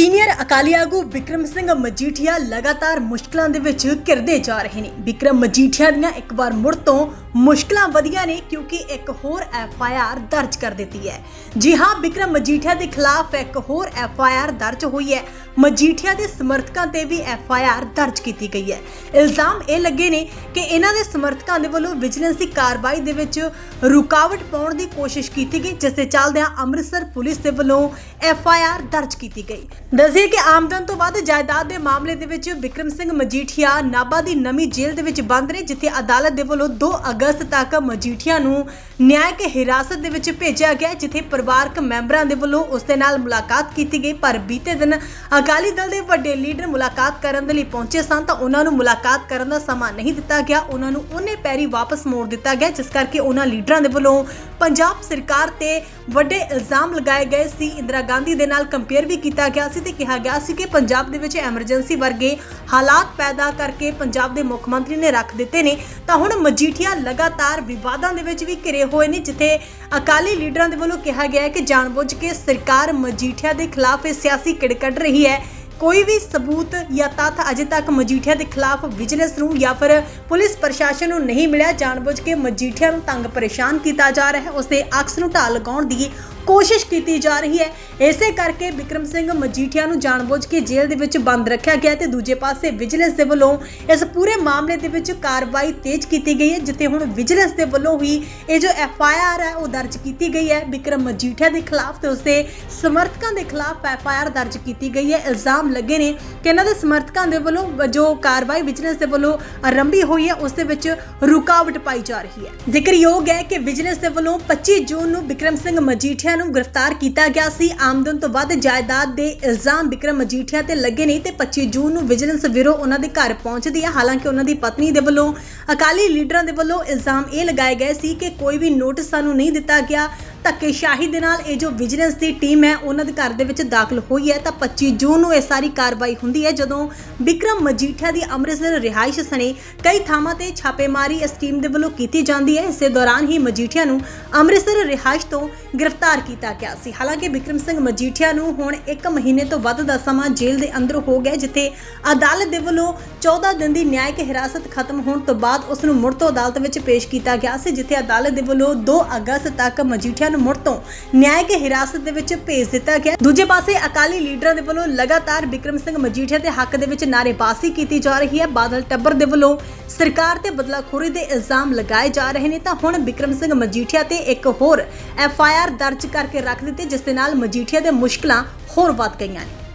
Senior Akali ਆਗੂ ਵਿਕਰਮ ਸਿੰਘ ਮਜੀਠੀਆ ਲਗਾਤਾਰ ਮੁਸ਼ਕਲਾਂ ਦੇ ਵਿੱਚ ਘਿਰਦੇ ਜਾ ਰਹੇ ਨੇ। ਵਿਕਰਮ ਮਜੀਠੀਆ ਦੀਆਂ ਇੱਕ ਵਾਰ ਮੁੜ ਤੋਂ ਮੁਸ਼ਕਲਾਂ ਵਧੀਆਂ ਨੇ ਕਿਉਂਕਿ ਇੱਕ ਹੋਰ ਐਫ ਆਈ ਆਰ ਦਰਜ ਕਰ ਦਿੱਤੀ ਹੈ। ਜੀ ਹਾਂ, ਵਿਕਰਮ ਮਜੀਠੀਆ ਦੇ ਖਿਲਾਫ ਇੱਕ ਹੋਰ ਐਫ ਆਈ ਆਰ ਦਰਜ ਹੋਈ ਹੈ। ਮਜੀਠੀਆ ਦੇ ਸਮਰਥਕਾਂ ਤੇ ਵੀ ਐਫ ਆਈ ਆਰ ਦਰਜ ਕੀਤੀ ਗਈ ਹੈ। ਇਲਜ਼ਾਮ ਇਹ ਲੱਗੇ ਨੇ ਕਿ ਇਹਨਾਂ ਦੇ ਸਮਰਥਕਾਂ ਦੇ ਵੱਲੋਂ ਵਿਜੀਲੈਂਸ ਦੀ ਕਾਰਵਾਈ ਦੇ ਵਿੱਚ ਰੁਕਾਵਟ ਪਾਉਣ ਦੀ ਕੋਸ਼ਿਸ਼ ਕੀਤੀ ਗਈ, ਜਿਸ ਦੇ ਚੱਲਦਿਆਂ ਅੰਮ੍ਰਿਤਸਰ ਪੁਲਿਸ ਦੇ ਵੱਲੋਂ ਐਫ ਆਈ ਆਰ ਦਰਜ ਕੀਤੀ ਗਈ। ਦੱਸਿਆ ਕਿ ਆਮਦਨ ਤੋਂ ਵੱਧ ਜਾਇਦਾਦ ਦੇ ਮਾਮਲੇ ਦੇ ਵਿੱਚ ਵਿਕਰਮ ਸਿੰਘ ਮਜੀਠੀਆ ਨਾਭਾ ਦੀ ਨਵੀਂ ਜੇਲ੍ਹ ਦੇ ਵਿੱਚ ਬੰਦ ਨੇ, ਜਿੱਥੇ ਅਦਾਲਤ ਦੇ ਵੱਲੋਂ 2 ਅਗਸਤ ਤੱਕ ਮਜੀਠੀਆ ਨੂੰ ਨਿਆਇਕ ਹਿਰਾਸਤ ਦੇ ਵਿੱਚ ਭੇਜਿਆ ਗਿਆ, ਜਿੱਥੇ ਪਰਿਵਾਰਕ ਮੈਂਬਰਾਂ ਦੇ ਵੱਲੋਂ ਉਸ ਦੇ ਨਾਲ ਮੁਲਾਕਾਤ ਕੀਤੀ ਗਈ। ਪਰ ਬੀਤੇ ਦਿਨ ਅਕਾਲੀ ਦਲ ਦੇ ਵੱਡੇ ਲੀਡਰ ਮੁਲਾਕਾਤ ਕਰਨ ਦੇ ਲਈ ਪਹੁੰਚੇ ਸਨ ਤਾਂ ਉਹਨਾਂ ਨੂੰ ਮੁਲਾਕਾਤ ਕਰਨ ਦਾ ਸਮਾਂ ਨਹੀਂ ਦਿੱਤਾ ਗਿਆ। ਉਹਨਾਂ ਨੂੰ ਉਹਨੇ ਪੈਰੀ ਵਾਪਸ ਮੋੜ ਦਿੱਤਾ ਗਿਆ, ਜਿਸ ਕਰਕੇ ਉਹਨਾਂ ਲੀਡਰਾਂ ਦੇ ਵੱਲੋਂ ਪੰਜਾਬ ਸਰਕਾਰ ਤੇ ਵੱਡੇ ਇਲਜ਼ਾਮ ਲਗਾਏ ਗਏ ਸੀ। ਇੰਦਰਾ ਗਾਂਧੀ ਦੇ ਨਾਲ ਕੰਪੇਅਰ ਵੀ ਕੀਤਾ ਗਿਆ ਸੀ। ਤੇ ਕਿਹਾ ਗਿਆ ਸੀ ਕਿ ਪੰਜਾਬ ਦੇ ਵਿੱਚ ਐਮਰਜੈਂਸੀ ਵਰਗੇ ਹਾਲਾਤ ਪੈਦਾ ਕਰਕੇ ਪੰਜਾਬ ਦੇ ਮੁੱਖ ਮੰਤਰੀ ਨੇ ਰੱਖ ਦਿੱਤੇ ਨੇ, ਤਾਂ ਹੁਣ ਮਜੀਠੀਆ ਲਗਾਤਾਰ ਵਿਵਾਦਾਂ ਦੇ ਵਿੱਚ ਵੀ ਘਿਰੇ ਹੋਏ ਨੇ, ਜਿੱਥੇ ਅਕਾਲੀ ਲੀਡਰਾਂ ਦੇ ਵੱਲੋਂ ਕਿਹਾ ਗਿਆ ਹੈ ਕਿ ਜਾਣਬੁੱਝ ਕੇ ਸਰਕਾਰ ਮਜੀਠੀਆ ਦੇ ਖਿਲਾਫ ਸਿਆਸੀ ਕਿੜ ਕੱਢ ਰਹੀ ਹੈ। ਕੋਈ ਵੀ ਸਬੂਤ ਜਾਂ ਤੱਥ ਅਜੇ ਤੱਕ ਮਜੀਠੀਆ ਦੇ ਖਿਲਾਫ ਵਿਜੀਲੈਂਸ ਨੂੰ ਜਾਂ ਫਿਰ ਪੁਲਿਸ ਪ੍ਰਸ਼ਾਸਨ ਨੂੰ ਨਹੀਂ ਮਿਲਿਆ, ਜਾਣਬੁੱਝ ਕੇ ਮਜੀਠੀਆ ਨੂੰ ਤੰਗ ਪਰੇਸ਼ਾਨ ਕੀਤਾ ਜਾ ਰਿਹਾ ਹੈ। ਉਸ ਦੇ ਅਕਸ ਨੂੰ ਢਾਲ ਲਗਾਉਣ ਦੀ ਕੋਸ਼ਿਸ਼ ਕੀਤੀ ਜਾ ਰਹੀ ਹੈ। ਇਸੇ ਕਰਕੇ ਬਿਕਰਮ ਸਿੰਘ ਮਜੀਠੀਆ ਨੂੰ ਜਾਣਬੁੱਝ ਕੇ ਜੇਲ੍ਹ ਦੇ ਵਿੱਚ ਬੰਦ ਰੱਖਿਆ ਗਿਆ ਤੇ ਦੂਜੇ ਪਾਸੇ ਵਿਜੀਲੈਂਸ ਦੇ ਵੱਲੋਂ ਇਸ ਪੂਰੇ ਮਾਮਲੇ ਦੇ ਵਿੱਚ ਕਾਰਵਾਈ ਤੇਜ਼ ਕੀਤੀ ਗਈ ਹੈ, ਜਿੱਥੇ ਹੁਣ ਵਿਜੀਲੈਂਸ ਦੇ ਵੱਲੋਂ ਹੀ ਇਹ ਜੋ ਐਫ ਆਈ ਆਰ ਹੈ, ਉਹ ਦਰਜ ਕੀਤੀ ਗਈ ਹੈ। ਬਿਕਰਮ ਮਜੀਠੀਆ ਦੇ ਖਿਲਾਫ ਤੇ ਉਸਦੇ ਸਮਰਥਕਾਂ ਦੇ ਖਿਲਾਫ ਐਫ ਆਈ ਆਰ ਦਰਜ ਕੀਤੀ ਗਈ ਹੈ। ਇਲਜ਼ਾਮ ਲੱਗੇ ਨੇ ਕਿ ਇਹਨਾਂ ਦੇ ਸਮਰਥਕਾਂ ਦੇ ਵੱਲੋਂ ਜੋ ਕਾਰਵਾਈ ਵਿਜੀਲੈਂਸ ਦੇ ਵੱਲੋਂ ਆਰੰਭੀ ਹੋਈ ਹੈ, ਉਸ ਦੇ ਵਿੱਚ ਰੁਕਾਵਟ ਪਾਈ ਜਾ ਰਹੀ ਹੈ। ਜ਼ਿਕਰਯੋਗ ਹੈ ਕਿ ਵਿਜੀਲੈਂਸ ਦੇ ਵੱਲੋਂ 25 ਜੂਨ ਨੂੰ ਬਿਕਰਮ ਸਿੰਘ ਮਜੀਠੀਆ ਨੂੰ ਗ੍ਰਿਫਤਾਰ ਕੀਤਾ ਗਿਆ ਸੀ। ਆਮਦਨ ਤੋਂ ਵੱਧ ਜਾਇਦਾਦ ਦੇ ਇਲਜ਼ਾਮ ਵਿਕਰਮ ਮਜੀਠੀਆ ਤੇ ਲੱਗੇ ਨੇ ਤੇ 25 ਜੂਨ ਨੂੰ ਵਿਜੀਲੈਂਸ ਬਿਊਰੋ ਉਹਨਾਂ ਦੇ ਘਰ ਪਹੁੰਚਦੀ ਹੈ। ਹਾਲਾਂਕਿ ਉਹਨਾਂ ਦੀ ਪਤਨੀ ਦੇ ਵੱਲੋਂ ਅਕਾਲੀ ਲੀਡਰਾਂ ਦੇ ਵੱਲੋਂ ਇਲਜ਼ਾਮ ਇਹ ਲਗਾਏ ਗਏ ਸੀ ਕਿ ਕੋਈ ਵੀ ਨੋਟਿਸ ਸਾਨੂੰ ਨਹੀਂ ਦਿੱਤਾ ਗਿਆ। ਧੱਕੇਸ਼ਾਹੀ ਦੇ ਨਾਲ ਇਹ ਜੋ ਵਿਜੀਲੈਂਸ ਦੀ ਟੀਮ ਹੈ, ਉਹਨਾਂ ਦੇ ਘਰ ਦੇ ਵਿੱਚ ਦਾਖਲ ਹੋਈ ਹੈ। ਤਾਂ 25 ਜੂਨ ਨੂੰ ਇਹ ਸਾਰੀ ਕਾਰਵਾਈ ਹੁੰਦੀ ਹੈ, ਜਦੋਂ ਵਿਕਰਮ ਮਜੀਠੀਆ ਦੀ ਅੰਮ੍ਰਿਤਸਰ ਰਿਹਾਇਸ਼ ਸਣੇ ਕਈ ਥਾਵਾਂ ਤੇ ਛਾਪੇਮਾਰੀ ਇਸ ਟੀਮ ਦੇ ਵੱਲੋਂ ਕੀਤੀ ਜਾਂਦੀ ਹੈ। ਇਸੇ ਦੌਰਾਨ ਹੀ ਮਜੀਠੀਆ ਨੂੰ ਅੰਮ੍ਰਿਤਸਰ ਰਿਹਾਇਸ਼ ਤੋਂ ਗ੍ਰਿਫਤਾਰ ਕੀਤਾ ਗਿਆ ਸੀ। ਹਾਲਾਂਕਿ ਵਿਕਰਮ ਸਿੰਘ ਮਜੀਠੀਆ ਨੂੰ ਹੁਣ 1 ਮਹੀਨੇ ਤੋਂ ਵੱਧ ਦਾ ਸਮਾਂ ਜੇਲ੍ਹ ਦੇ ਅੰਦਰ ਹੋ ਗਿਆ ਜਿੱਥੇ ਅਦਾਲਤ ਦੇ ਵੱਲੋਂ 14 ਦਿਨ ਦੀ ਨਿਆਇਕ ਹਿਰਾਸਤ ਖਤਮ ਹੋਣ ਤੋਂ ਬਾਅਦ ਉਸ ਨੂੰ ਮੁੜ ਤੋਂ ਅਦਾਲਤ ਵਿੱਚ ਪੇਸ਼ ਕੀਤਾ ਗਿਆ ਸੀ, ਜਿੱਥੇ ਅਦਾਲਤ ਦੇ ਵੱਲੋਂ 2 ਅਗਸਤ ਤੱਕ ਮਜੀਠੀਆ ਨੂੰ ਮੁੜ ਤੋਂ ਨਿਆਇਕ ਹਿਰਾਸਤ ਦੇ ਵਿੱਚ ਭੇਜ ਦਿੱਤਾ ਗਿਆ। ਦੂਜੇ ਪਾਸੇ ਅਕਾਲੀ ਲੀਡਰਾਂ ਦੇ ਵੱਲੋਂ ਲਗਾਤਾਰ ਵਿਕਰਮ ਸਿੰਘ ਮਜੀਠੀਆ ਦੇ ਹੱਕ ਦੇ ਵਿੱਚ ਨਾਅਰੇਬਾਜ਼ੀ ਕੀਤੀ ਜਾ ਰਹੀ ਹੈ। ਬਾਦਲ ਟੱਬਰ ਦੇ ਵੱਲੋਂ ਸਰਕਾਰ ਤੇ ਬਦਲਾਖੋਰੀ ਦੇ ਇਲਜ਼ਾਮ ਲਗਾਏ ਜਾ ਰਹੇ ਨੇ ਤਾਂ ਹੁਣ ਵਿਕਰਮ ਸਿੰਘ ਮਜੀਠੀਆ ਤੇ ਇੱਕ ਹੋਰ ਐਫ ਆਈ ਆਰ ਦਰਜ ਕਰਕੇ ਰੱਖ ਦਿੱਤੀ, ਜਿਸ ਦੇ ਨਾਲ ਮਜੀਠੀਆ ਦੇ ਮੁਸ਼ਕਲਾਂ ਹੋਰ ਵੱਧ ਗਈਆਂ ਨੇ।